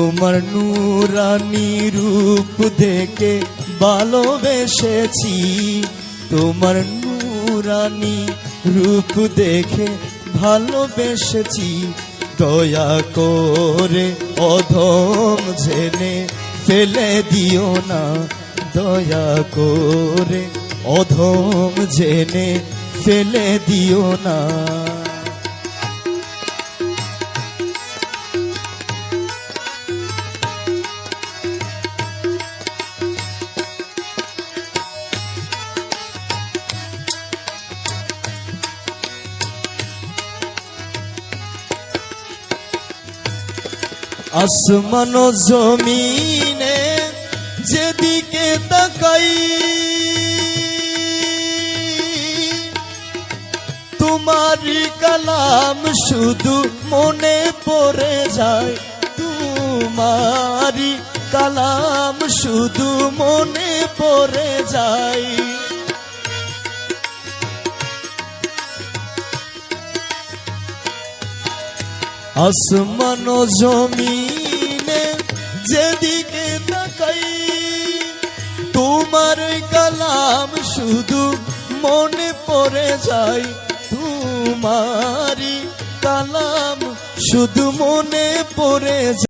তোমার নুরানি রূপ দেখে ভালোবেসেছি। তোমার নুরানি রূপ দেখে ভালোবেসেছি। দয়া করে অধম জেনে ফেলে দিও না। দয়া করে অধম জেনে ফেলে দিও না। আসমান জমিনে যেদিকে তাকাই, তোমারি কালাম শুধু মনে পড়ে যায়। তোমারি কালাম শুধু মনে পড়ে যায়। আসমান জমিনে যেদিকে তাকাই, তোমার কালাম শুধু মনে পড়ে যায়। তোমারি কালাম শুধু মনে পড়ে যায়।